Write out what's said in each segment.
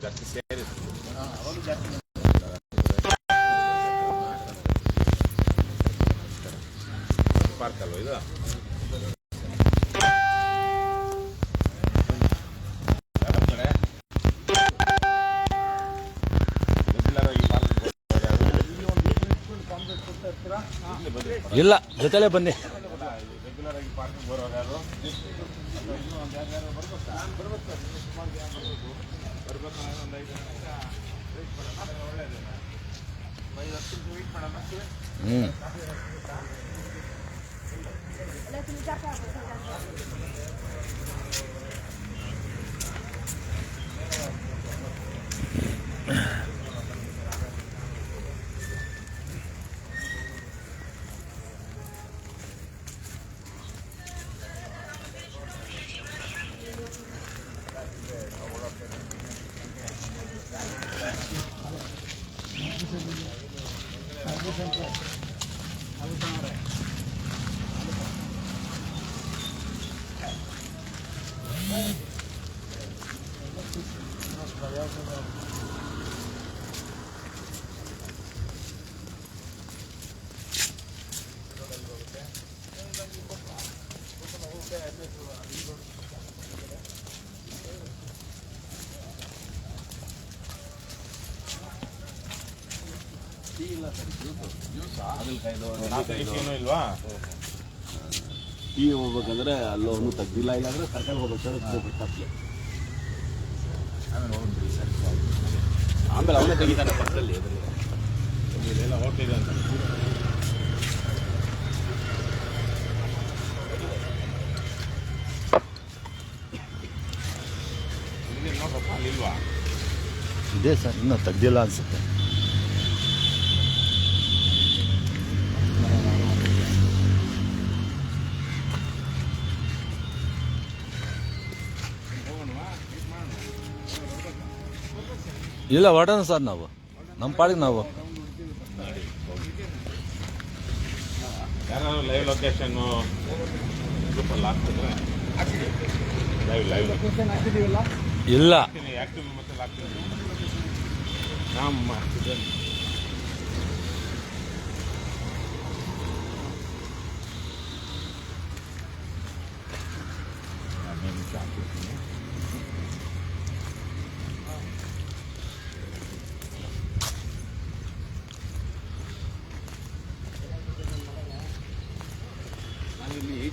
ಜಾಸ್ತಿ ಪಾರ್ಕ್ ಅಲ್ವ ಇದು ಇಲ್ಲಿ ಜೊತೆಲೇ ಬನ್ನಿ. ಬರೋರು ಬರ್ಬೇಕಾ ಒಂದು ಐದು ವೇಟ್ ಮಾಡೋಣ ಒಳ್ಳೆಯದು ಐದು ಹತ್ತು ನಿಮಿಷ ಏನೂ ಇಲ್ವಾ ಟೀ ಹೋಗ್ಬೇಕಂದ್ರೆ ಅಲ್ಲೋನು ತೆಗ್ದಿಲ್ಲ ಇಲ್ಲಾಂದ್ರೆ ಸರ್ಕಲ್ ಹೋಗ್ಬೇಕಾದ್ರೆ ಹೋಗ್ಬೇಕು ಆಮೇಲೆ ಅವನೇ ತೆಗಿತಾನೆ ಪಕ್ಕದಲ್ಲಿ. ಎಲ್ಲ ಹೋಗ್ತಿದೆ ಅಂತ ಇದೆ ಸರ್ ಇನ್ನೂ ತೆಗ್ದಿಲ್ಲ ಅನ್ಸುತ್ತೆ. ಇಲ್ಲ ಹೊರಡೋಣ ಸರ್ ನಾವು. ನಮ್ಮ ಪಾಡಿಗೆ ನಾವು. ಯಾರು ಲೈವ್ ಗ್ರೂಪಲ್ಲಿ ಹಾಕ್ತಿದ್ರೆ? ಲೈವ್ ಲೈವ್ ಇಲ್ಲ. ಆ್ಯಕ್ಟಿವ್ ಮತ್ತೆ ನಮ್ಮ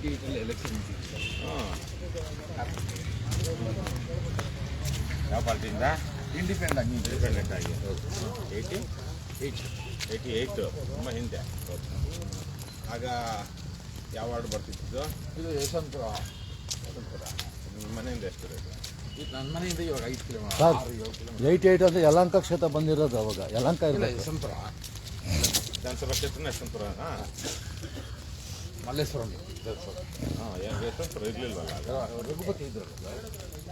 ಏಯ್ಟಿ ಏಯ್ಟಲ್ಲಿ ಎಲೆಕ್ಷನ್ ಹಾಂ ಯಾವ ಪಾರ್ಟಿಯಿಂದ? ಇಂಡಿಪೆಂಡೆಂಟ್ ಇಂಡಿಪೆಂಡೆಂಟ್ ಆಗಿ. ಏಯ್ಟಿ ಏಯ್ಟ್ ಏಯ್ಟಿ ಏಯ್ಟ್ ತುಂಬ ಹಿಂದೆ. ಆಗ ಯಾವ ವಾರ್ಡ್ ಬರ್ತಿತ್ತು? ಇದು ಯಶವಂತಪುರ. ಯಶವಂತಪುರ. ನಿಮ್ಮ ಮನೆಯಿಂದ ಎಷ್ಟು ರೇಟ್ ಇದು? ನನ್ನ ಮನೆಯಿಂದ ಇವಾಗ ಐದು ಕಿಲೋಮೀಟರ್ ಏಯ್ಟ್ ಏಯ್ಟ್ ಅಂದರೆ ಯಲಹಂಕ ಕ್ಷೇತ್ರ ಬಂದಿರೋದು ಅವಾಗ. ಯಲಂಕ ಇಲ್ಲ ಯಶವಂತಪುರ. ವಿಧಾನಸಭಾ ಕ್ಷೇತ್ರನ ಯಶವಂತಪುರನಾ? ಮಲ್ಲೇಶ್ವರಂ ಹಾಂ ಏನು ಇರಲಿಲ್ವಲ್ಲ? ಆಗ ರಘುಪತಿ ಇದ್ರು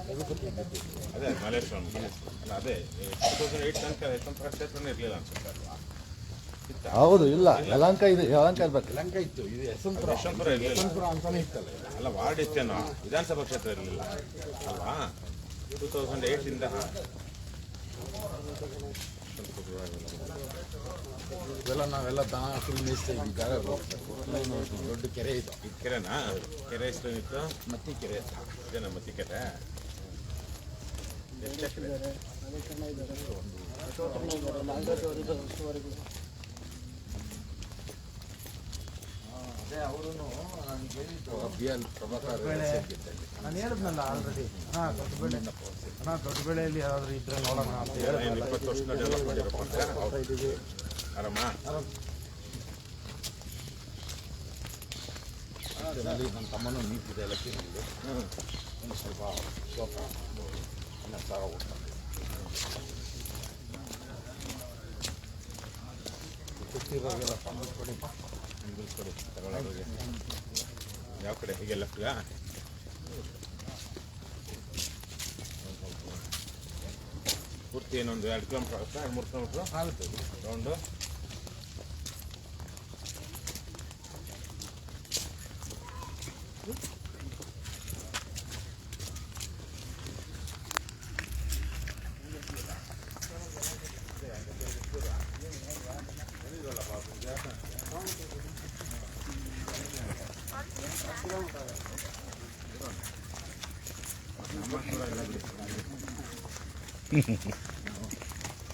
ರಘುಪತಿ ಇದ್ದಿದ್ದು. ಅದೇ ಮಲೇಶ್ವರಂ ಅಲ್ಲ ಅದೇ ಟೂ ತೌಸಂಡ್ ಏಯ್ಟ್ ತನಕ ಯಶವಂತಪುರ ಕ್ಷೇತ್ರನೇ ಇರಲಿಲ್ಲ ಅನ್ಸುತ್ತೆ ಅಲ್ವಾ? ಇತ್ತಾ? ಹೌದು ಇಲ್ಲ. ಯಲಂಕ ಇದೆ ಯಲಂಕ ಇರ್ಬೇಕು. ಯಲಂಕ ಇತ್ತು ಇದು ಯಶವಂತಪುರ. ಯಶವಂತಪುರ ಇರಲಿಲ್ಲ. ಯಶವಂತಪುರ ಅಂತಾನೆ ಇತ್ತಲ್ಲ ಅಲ್ಲ ವಾರ್ಡ್ ಇತ್ತೇನೋ ವಿಧಾನಸಭಾ ಕ್ಷೇತ್ರ ಇರಲಿಲ್ಲ. ಅಲ್ವಾ? ಟೂ ತೌಸಂಡ್ ಏಯ್ಟಿಂದ ಇವೆಲ್ಲ ನಾವೆಲ್ಲ ದನ ಫುಲ್ ಮೇಯಿಸ್ತಾ ಇದ್ವಿ ಜಾಗ ದೊಡ್ಡ ಕೆರೆ ಇತ್ತು ಇದು ಕೆರೆನಾ? ಕೆರೆ ಹೆಸರೇನಿತ್ತು ಮತ್ತಿ ಕೆರೆ ಇದೇನಾ ಮತ್ತಿ ಕೆರೆ? ಎಷ್ಟು ಎಕರೆ? ಅದೇ ಅವರು ನಾನು ಅಭಿಯಾನ ಎಲ್ ಪ್ರಭಾಕರ್ ನಾನು ಹೇಳಿದ್ನಲ್ಲ ಆಲ್ರೆಡಿ ಹಾಂ ದೊಡ್ಡ ಬೆಳೆ. ಹಾಂ ದೊಡ್ಡ ಬೆಳೆಯಲ್ಲಿ ಯಾರಾದರೂ ಇದ್ರೆ ನೋಡೋಣ ಅಂತ ಹೇಳಿ ಏನು ಇಪ್ಪತ್ತು ವರ್ಷದ ಡೆವಲಪ್ ಆರಾಮ? ಅದರಲ್ಲಿ ನನ್ನ ತಮ್ಮನೂ ನಿಂತಿದೆ ಎಲೆಕ್ಷನಲ್ಲಿ ಒಂದು ಸ್ವಲ್ಪ ಶೋಕ. ಕೊಡ್ತಾರೆ ಗೊತ್ತಿರೋರಿಗೆಲ್ಲ ಸಂಬಳ ಯಾವ ಕಡೆ? ಹೀಗೆ ಲೆಫ್ಟ್ಗ ಪೂರ್ತಿ ಏನೊಂದು ಎರಡು ಕಿಲೋಮೀಟ್ರ್ ಆಗುತ್ತಾ? ಮೂರು ಕಿಲೋಮೀಟರ್ ಆಗುತ್ತೆ? ರೌಂಡು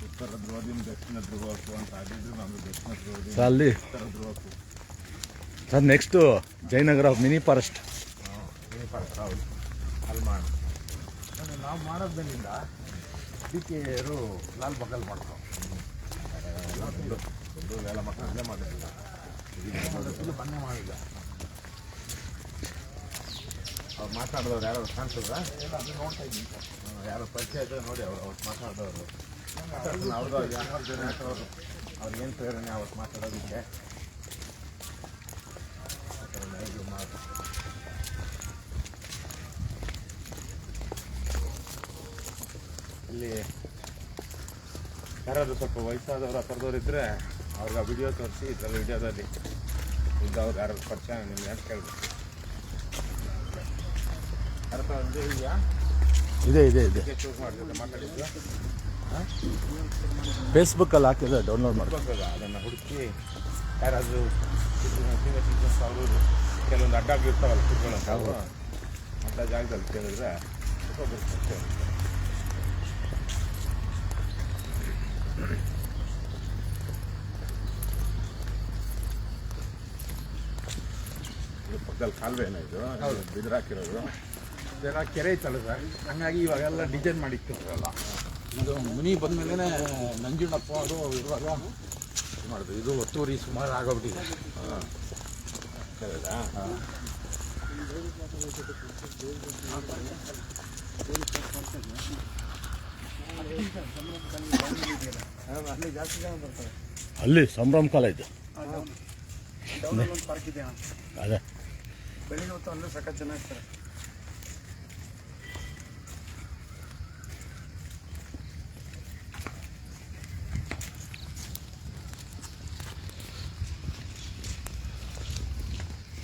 ಉತ್ತರ ಧ್ರುವದಿಂದ ದಕ್ಷಿಣ ಧ್ರುವಕ್ಕೂ ಅಂತ ಆಗಿದ್ರೆ ದಕ್ಷಿಣ ಧ್ರುವದಿಂದ ಅಲ್ಲಿ ಉತ್ತರ sir next Jayanagar mini forest mini forest ಹೌದು ಅಲ್ಲಿ ಮಾಡಿ ನಾವು ಮಾಡೋದ್ರಿಂದ ಅದಕ್ಕೆ ಲಾಲ್ ಬಗಲ್ ಮಾಡ್ತಾವೆ ಒಂದು ಎಲ್ಲ ಮಕ್ಕಳು ಅಲ್ಲೇ ಮಾಡಿಲ್ಲ ಇಲ್ಲಿ ಬನ್ನಿ ಮಾಡಿಲ್ಲ ಅವ್ರು ಮಾತಾಡಿದವ್ರು ಯಾರು ಕಾಣಿಸಿದ್ರ ಅದು ನೋಡ್ತಾ ಇದ್ದೀನಿ. ಸರ್ ಯಾರು ಪರಿಚಯ ಇದ್ದರೆ ನೋಡಿ ಅವ್ರು ಅವತ್ತು ಮಾತಾಡಿದವರು. ಅವ್ರದ್ದು ಯಾರು ಜನ ಅವರು. ಅವ್ರಿಗೆ ಏನು ಪ್ರೇರಣೆ ಅವತ್ತು ಮಾತಾಡೋದಕ್ಕೆ? ಇದು ಮಾಡಿ ಇಲ್ಲಿ ಯಾರಾದರೂ ಸ್ವಲ್ಪ ವಯಸ್ಸಾದವರು ಆ ಥರದವ್ರು ಇದ್ದರೆ ಅವ್ರಿಗೆ ಆ ವಿಡಿಯೋ ತೋರಿಸಿ ಇದರಲ್ಲಿ ವಿಡಿಯೋದಲ್ಲಿ ಇದ್ದವ್ರು ಯಾರು ಪರಿಚಯ ನಿಮ್ಗೆ ಅಂತ ಕೇಳಬೇಕು? ಅರ್ಥ ಇದೆಯಾ? ಇದೆ ಇದೆ ಇದೆ. ಚೂಸ್ ಮಾಡಿದ್ರೆ ಮಾತಾಡಿದ್ದು ಫೇಸ್ಬುಕ್ಕಲ್ಲಿ ಹಾಕಿದ್ರೆ ಡೌನ್ಲೋಡ್ ಮಾಡ್ಬೇಕು ಅದನ್ನು ಹುಡುಕಿ ಯಾರಾದರೂ ಸೀನಿಯರ್ ಸಿಟಿಸನ್ಸ್ ಅವರು ಕೆಲವೊಂದು ಅಡ್ಡಾಗಿರ್ತಾವಲ್ಲ ಕುತ್ಕೊಳ್ಳೋಂಥ ಅವರು ಅಂಥ ಜಾಗದಲ್ಲಿ ಕೇಳಿದ್ರೆ ಒಬ್ಬರು ಪಕ್ಕದಲ್ಲಿ ಕಾಲುವೆ ಏನೋ ಇದು? ಬಿದಿರಾಕಿರೋದು ಹಾಕಿರೋದು? ಜನ ಕೆರೆ ಇತ್ತಲ್ಲ ಸರ್ ಹಂಗಾಗಿ ಇವಾಗೆಲ್ಲ ಡಿಸೈನ್ ಮಾಡಿ ಇಟ್ಟಿರ್ತಾರಲ್ಲ ಇದು ಮುನಿ ಬಂದ್ಮೇಲೆ ನಂಜುಂಡಪ್ಪ ಅದು ಇರುವಾಗ ಇದು ಮಾಡಿದ್ರು ಇದು ಒತ್ತುವರಿ ಸುಮಾರು ಆಗೋಗ್ಬಿಟ್ಟಿದೆ. ಜಾಸ್ತಿ ಜನ ಅಲ್ಲಿ ಸಂಭ್ರಮ ಕಾಲ ಇದೆ ಡೌನಲ್ಲಿ ಒಂದು ಪಾರ್ಕ್ ಇದೆ ಅದೇ. ಬೆಳಿಗ್ಗೆ ಹೊತ್ತು ಅಂದರೆ ಸಖತ್ ಚೆನ್ನಾಗಿರ್ತಾರೆ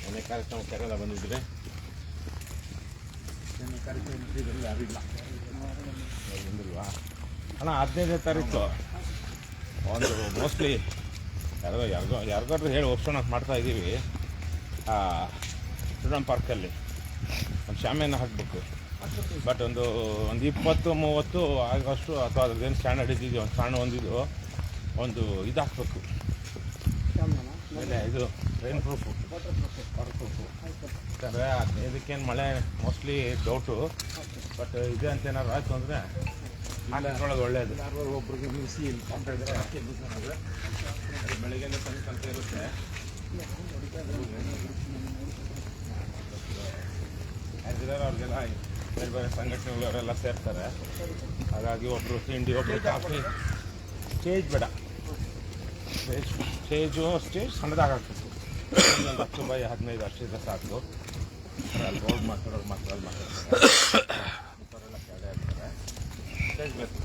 ಮನೆ ಬಂದಿದ್ರೆ ಕಾರ್ಯಕ್ರಮ ಬಂದಿಲ್ವಾ? ಅಣ್ಣ ಹದಿನೈದನೇ ತಾರೀಕು. ಒಂದು ಮೋಸ್ಟ್ಲಿ ಯಾರಿಗೋ ಯಾರಿಗೋ ಯಾರಿಗಾದ್ರೂ ಹೇಳಿ ಒಪ್ಸೋಣ ಮಾಡ್ತಾ ಇದ್ದೀವಿ ಫ್ರೀಡಮ್ ಪಾರ್ಕಲ್ಲಿ ಒಂದು ಶಾಮಿಯನ್ನು ಹಾಕಬೇಕು. ಬಟ್ ಒಂದು ಒಂದು ಇಪ್ಪತ್ತು, ಮೂವತ್ತು, ಆಗೋಷ್ಟು ಅಥವಾ ಅದ್ರದ್ದೇನು ಸ್ಟ್ಯಾಂಡರ್ಡ್ ಇದ್ದಿದ್ದು ಒಂದು ಸಣ್ಣ ಒಂದಿದು ಒಂದು ಇದು ಹಾಕ್ಬೇಕು. ಮೇಲೆ ಇದು ರೈನ್ ಪ್ರೂಫು ವಾಟರ್ ಪ್ರೂಫು ಯಾಕಂದರೆ ಇದಕ್ಕೇನು ಮಳೆ ಮೋಸ್ಟ್ಲಿ ಡೌಟು ಬಟ್ ಇದೆ ಅಂತ ಏನಾದ್ರು ಆಯಿತು ಅಂದರೆ ಹಾಕೋದ್ರೊಳಗೆ ಒಳ್ಳೆಯದು ಒಬ್ರಿಗೆ ಮಿಸಿ ಮಾಡಿದ್ರೆ ಸಂಜೆ ತನಕ ಇರುತ್ತೆ. ಯಾರಿದ್ದಾರೆ ಅವ್ರಿಗೆಲ್ಲ ಬೇರೆ ಬೇರೆ ಸಂಘಟನೆಗಳವರೆಲ್ಲ ಸೇರ್ತಾರೆ. ಹಾಗಾಗಿ ಒಬ್ಬರು ತಿಂಡಿ ಒಬ್ಬರು ಕಾಫಿ. ಸ್ಟೇಜ್ ಬೇಡ. ಸ್ಟೇಜ್ ಸ್ಟೇಜು ಸ್ಟೇಜ್ ಸಣ್ಣದಾಗ್ತಿತ್ತು ಒಂದು ಹತ್ತು ಬೈ ಹದಿನೈದು ಅಷ್ಟಿದ್ರೆ ಸಾಕು. ಅಲ್ಲಿ ರೋಡ್ ಮಾತಾಡೋರು ಮಾತ್ರ ಅಲ್ಲಿ ಮಾತಾಡ್ತಾರೆ. ಕೆಳಗೆ ಇರ್ತಾರೆ ಸ್ಟೇಜ್ ಬೇಕು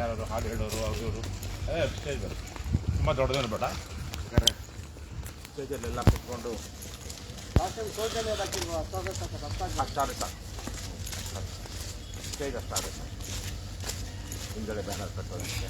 ಯಾರು ಹಾಡು ಹೇಳೋರು ಅವರು ಸ್ಟೇಜ್ ಬೇಕು ತುಂಬ ದೊಡ್ಡದೇನು ಬೇಡ. ಸ್ಟೇಜಲ್ಲೆಲ್ಲ ಕುತ್ಕೊಂಡು ಅಷ್ಟಾದ್ರೆ ಸಾಕು ಸ್ಟೇಜ್ ಅಷ್ಟಾದ್ರೆ ಸಾಕು ಹಿಂದ್ಗಡೆ ಬ್ಯಾನರ್ ಕಟ್ಟೋದಕ್ಕೆ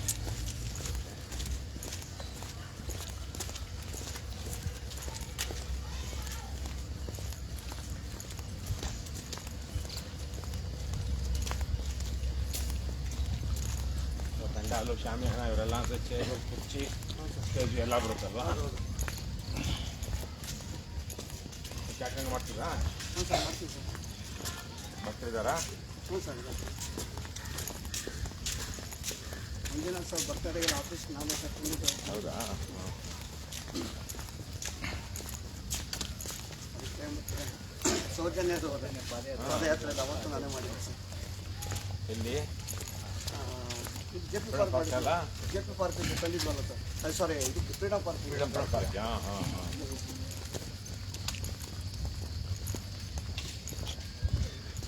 ಪೆಂಡಾಲು ಶಾಮಿಯಾನ ಇವರೆಲ್ಲ ಅಂದರೆ ಚೇರು ಕುರ್ಚಿ ಸ್ಟೇಜ್ ಎಲ್ಲ ಬರುತ್ತಲ್ವಾ ಕ್ಯಾಟ್ರಿಂಗ್ ಮಾಡ್ತೀರಾ? ಹ್ಞೂ ಸರ್ ಮಾಡ್ತೀವಿ ಸರ್. ಬರ್ತಿದ್ದಾರಾ ಹ್ಞೂ ಸರ್ ಮುಂದಿನ ಸರ್ ಬರ್ತಾರೆ ಆಫೀಸ್ ನಾವೇ ಸರ್ ಹೌದಾ? ಅದಕ್ಕೆ ಮತ್ತೆ ಸೌಜನ್ಯದು ಅದೇ ಪಾದಯಾತ್ರೆ. ಅವತ್ತು ನಾನೇ ಮಾಡಿದ್ದೆ ಸರ್. ಎಲ್ಲಿ? J P park? J P park ತಂದಿದ್ವಲ್ಲ sir. Sorry ಇದು ಫ್ರೀಡಮ್ ಪಾರ್ಕ್. Freedom park. ಹಾಂ ಹಾಂ ಹಾಂ ಮತ್ತೆ ಶ್ರೀರಾಮನವಮಿಗೆ ಹಾಂ ನನಗೆ ಕೋಸಂಬರಿ ಮುಟ್ಟಿದ್ದು ಸರ್ ಪಾರ್ಕ್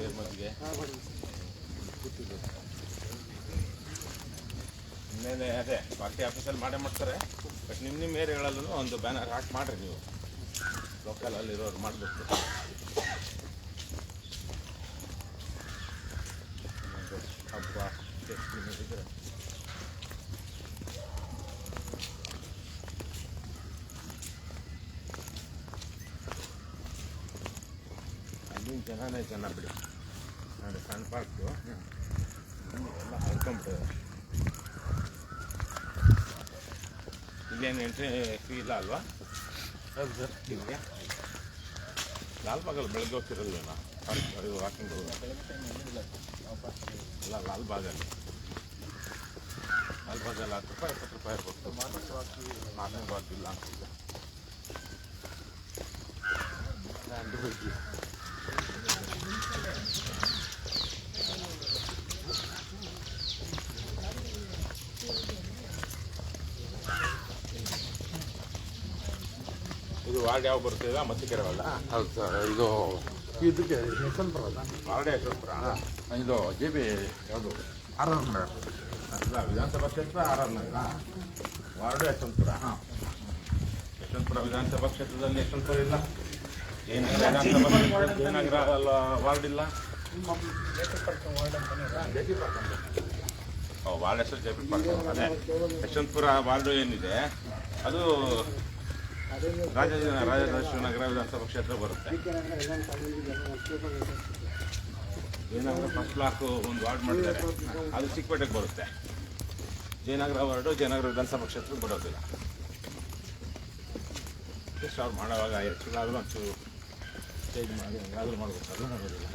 ನಿರ್ಮಲ್ಗೆ ಹಾಂ ಮಾಡಿ ಇನ್ನೇನೆ ಅದೇ ಪಾರ್ಟಿ ಆಫೀಸಲ್ಲಿ ಮಾಡೇ ಮಾಡ್ತಾರೆ. ಬಟ್ ನಿಮ್ಮ ನಿಮ್ಮ ಏರಿಯಾಗಳಲ್ಲೂ ಒಂದು ಬ್ಯಾನರ್ ಹಾಕಿ ಮಾಡಿರಿ ನೀವು. ಲೋಕಲಲ್ಲಿ ಇರೋರು ಮಾಡಬೇಕು. ಜನನೇ ಜನ ಬಿಡಿ. ನೋಡಿ ಸಣ್ಣ ಪಾರ್ಕು. ಎಲ್ಲ ಹರ್ಕೊಂಬಿಟ್ಟಿದೆ ಇಲ್ಲೇನು ಎಂಟ್ರಿ ಫೀ ಇಲ್ಲ ಅಲ್ವಾ? ಹೌದು ಸರ್. ಇಲ್ಲಿಗೆ ಲಾಲ್ಬಾಗಲ್ಲಿ ಬೆಳಗ್ಗೆ ಹೋಗ್ತಿರಲ್ವ ಪಾರ್ಕ್ ಇದು ವಾಕಿಂಗ್ ಇಲ್ಲ ಲಾಲ್ಬಾಗಲ್ಲಿ. ಲಾಲ್ಬಾಗಲ್ಲಿ ಹತ್ತು ರೂಪಾಯಿ ಇಪ್ಪತ್ತು ರೂಪಾಯಿ ಇರ್ಬೋದು ಮಾರ್ನಿಂಗ್ ವಾಕ್ ಇಲ್ಲ ಅಂತ ಇದು ವಾರ್ಡ್ ಯಾವ ಬರ್ತಿಲ್ಲ ಮತ್ತೆ ಕೆರವಲ್ಲ? ಹೌದು ಸರ್. ಇದು ಇದಕ್ಕೆ ಯಶವಂತಪುರ ಅಲ್ಲ? ವಾರ್ಡ್ ಯಶವಂತಪುರ ಇದು ಜೆ ಬಿ ಯಾವುದು? R R Nagar. ಅಲ್ಲ ವಿಧಾನಸಭಾ ಕ್ಷೇತ್ರ R R Nagar. Ward Yeshwanthpur Yeshwanthpur ವಿಧಾನಸಭಾ ಕ್ಷೇತ್ರದಲ್ಲಿ ಯಶವಂತಪುರ ಇಲ್ಲ. ಏನು ಜಯನಗರ ವಾರ್ಡ್ ಹೆಸರು J P park Yeshwanthpur ward ಏನಿದೆ? ಅದು ರಾಜ ರಾಜರಾಜೇಶ್ವರ ವಿಧಾನಸಭಾ ಕ್ಷೇತ್ರ ಬರುತ್ತೆ. ಜಯನಗರ ಫಸ್ಟ್ ಬ್ಲಾಕ್ ಒಂದು ವಾರ್ಡ್ ಮಾಡಿದ್ದಾರೆ ಅದು ಚಿಕ್ಕಪೇಟೆಗೆ ಬರುತ್ತೆ. ಜಯನಗರ ವಾರ್ಡು ಜಯನಗರ ವಿಧಾನಸಭಾ ಕ್ಷೇತ್ರಕ್ಕೆ ಬರೋದಿಲ್ಲ. ಎಷ್ಟು ಅವ್ರು ಮಾಡೋವಾಗ ಹೆಚ್ಚಿಗಾದರೂ ಒಂಚೂರು ಚೇಂಜ್ ಮಾಡಿ ಹಂಗಾದ್ರೂ ಮಾಡ್ಬೇಕು ಅದು ಮಾಡೋದಿಲ್ಲ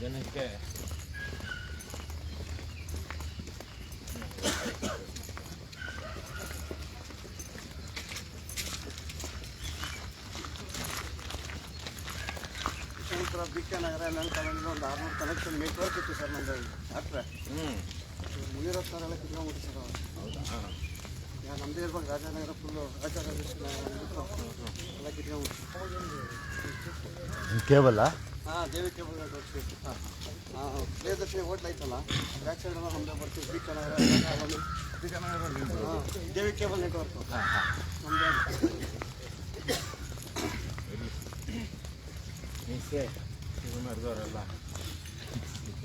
ಜನಕ್ಕೆ ಬಿ ಕೆ ನಗರ ನನ್ನ ಒಂದು ಆರ್ನೂರು ಕನೆಕ್ಷನ್ ನೆಟ್ವರ್ಕ್ ಇತ್ತು ಸರ್ ನಮ್ಮದು ಹತ್ರ ಹ್ಞೂ ಮುಗಿರೋ ಥರ ಎಲ್ಲ ಕಿತ್ಕೊಂಡ್ಬಿಟ್ಟು ಸರ್ ಹೌದಾ? ನಮ್ಮದೇ ಇರ್ಬೇಕು ರಾಜನಗರ ಫುಲ್ಲು ಎಲ್ಲ ಕೇಬಲ್ಲ ಹಾಂ ದೇವಿ ಕೇಬಲ್ ಹಾಂ ಹಾಂ. ಪ್ರಿಯದರ್ಶಿನಿ ಹೋಟ್ಲ್ ಐತಲ್ಲ ಬ್ಯಾಕ್ ಸೈಡ್ ನಮ್ಮದೇ ಬರ್ತೀವಿ. ಬಿ ಹಾಂ ದೇವಿ ಕೇಬಲ್ ನೆಟ್ವರ್ಕು ನಮ್ಮದೇ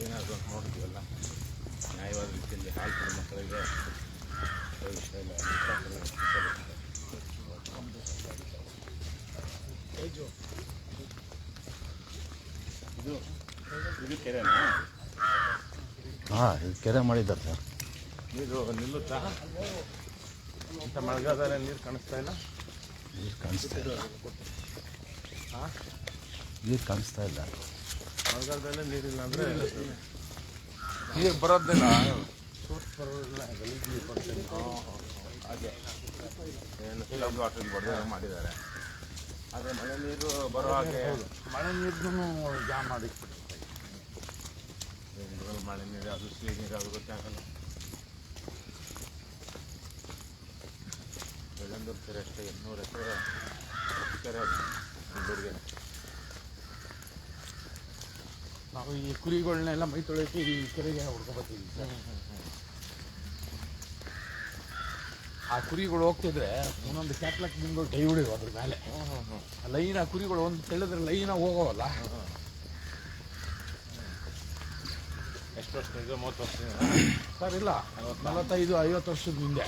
ಏನಾದರೂ ನೋಡಿದ್ವಲ್ಲ ನ್ಯಾಯವಾದ ರೀತಿಯಲ್ಲಿ ಹಾಲು ಕೊಡೋ ಮಕ್ಕಳಿಗೆ ಭವಿಷ್ಯ ಇಲ್ಲ ವಿಶ್ವಾಸ ಇಲ್ಲ. ಇದು ಕೆರೆನಾ ಹಾಂ ಇದು ಕೆರೆ ಮಾಡಿದ್ದಾರೆ ಸರ್. ನೀರು ನಿಲ್ಲುತ್ತಾ? ಇಂಥ ಮಳೆಗಾಲದಲ್ಲಿ ನೀರು ಕಾಣಿಸ್ತಾ ಇಲ್ಲ? ನೀರು ಕಾಣಿಸ್ತಾ ಇಲ್ಲ. ನೀರು ಕಾಣಿಸ್ತಾ ಇಲ್ಲ. ಮಳೆಗಾಲದಲ್ಲೇ ನೀರಿಲ್ಲ ಅಂದರೆ ನೀರು ಬರೋದಿಲ್ಲ. ಮಾಡಿದ್ದಾರೆ ಆದರೆ ಮಳೆ ನೀರು ಬರೋ ಹಾಗೆ ಮಳೆ ನೀರನ್ನು ಜಾಮ್ ಬೆಂಗಳೂರಲ್ಲಿ ಮಳೆ ನೀರು ಅದು ಸಿಹಿ ನೀರು ಅದು ಗೊತ್ತಾಗಲ್ಲ ಬೆಳ್ಳಂದೂರು ಕೆರೆ ಅಷ್ಟೇ ಎಕರೆ ಕೆರೆ ನಾವು ಈ ಕುರಿಗಳನ್ನೆಲ್ಲ ಮೈ ತೊಳೆಯೋಕೆ ಈ ಕೆರೆಗೆ ಹುಡ್ಕೊಬತ್ತೀವಿ ಸರ್. ಆ ಕುರಿಗಳು ಹೋಗ್ತಿದ್ರೆ ಒಂದೊಂದು ಕ್ಯಾಟ್ಲಾಕ್ ನಿಮ್ಗಳು ಕೈ ಹಿಡಿಯುವ ಅದ್ರ ಮೇಲೆ. ಲೈನ್ ಆ ಕುರಿಗಳು ಒಂದು ತೆಳೆದ್ರೆ ಲೈನ ಹೋಗೋವಲ್ಲ? ಎಷ್ಟು ವರ್ಷ ಇದು? ಮೂವತ್ತು ವರ್ಷ ಸರ್ ಇಲ್ಲ. ನಲವತ್ತೈದು ಐವತ್ತು ವರ್ಷದ ಹಿಂದೆ.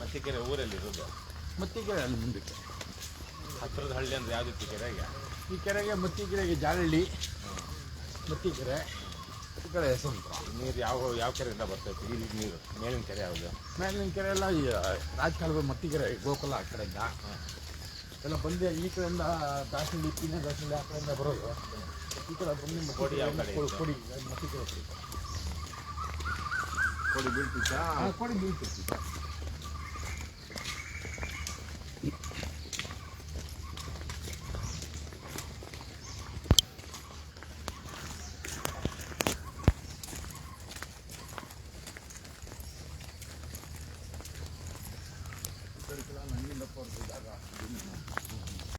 ಮತ್ತಿಕೆರೆ ಊರಲ್ಲಿ ಇರೋದು? ಮತ್ತಿಕೆರೆ ಅಲ್ಲಿ ಮುಂದಕ್ಕೆ ಹತ್ತಿರದ ಹಳ್ಳಿ ಅಂದ್ರೆ ಯಾವ್ದಿತ್ತು ಕೆರೆಗೆ? ಈ ಕೆರೆಗೆ ಮತ್ತಿಕೆರೆಗೆ ಜಾಲಹಳ್ಳಿ ಮತ್ತಿಕೆರೆ ಈ ಕಡೆ ಯಶವಂತಪುರ ನೀರು ಯಾವ ಯಾವ ಕೆರೆಯಿಂದ ಬರ್ತೈತೆ ಈ ನೀರು ಮೇಲಿನ ಕೆರೆ ಯಾವುದು? ಮೇಲಿನ ಕೆರೆ ಎಲ್ಲ ಈ ರಾಜಕಾಲದ ಮತ್ತಿಕೆರೆ ಗೋಕುಲ ಆ ಕಡೆಯಿಂದ. ಎಲ್ಲ ಬಂದು ಈ ಕಡೆಯಿಂದ ದಾಸಹಳ್ಳಿ ಪಿನ್ನ ದಾಸಹಳ್ಳಿ ಆ ಕಡೆಯಿಂದ ಬರೋದು. ಈ ಕಡೆ ಬಂದು ಕೊಡಿ ಯಾವ ಕಡೆ ಕೊಡಿ ಇತ್ತು? ಕೊಡಿ ಕೊಡಿ ಬೀಳ್ತಿತ್ತಾ ಕೊಡಿ ಬೀಳ್ತಿರ್ತೀವಿ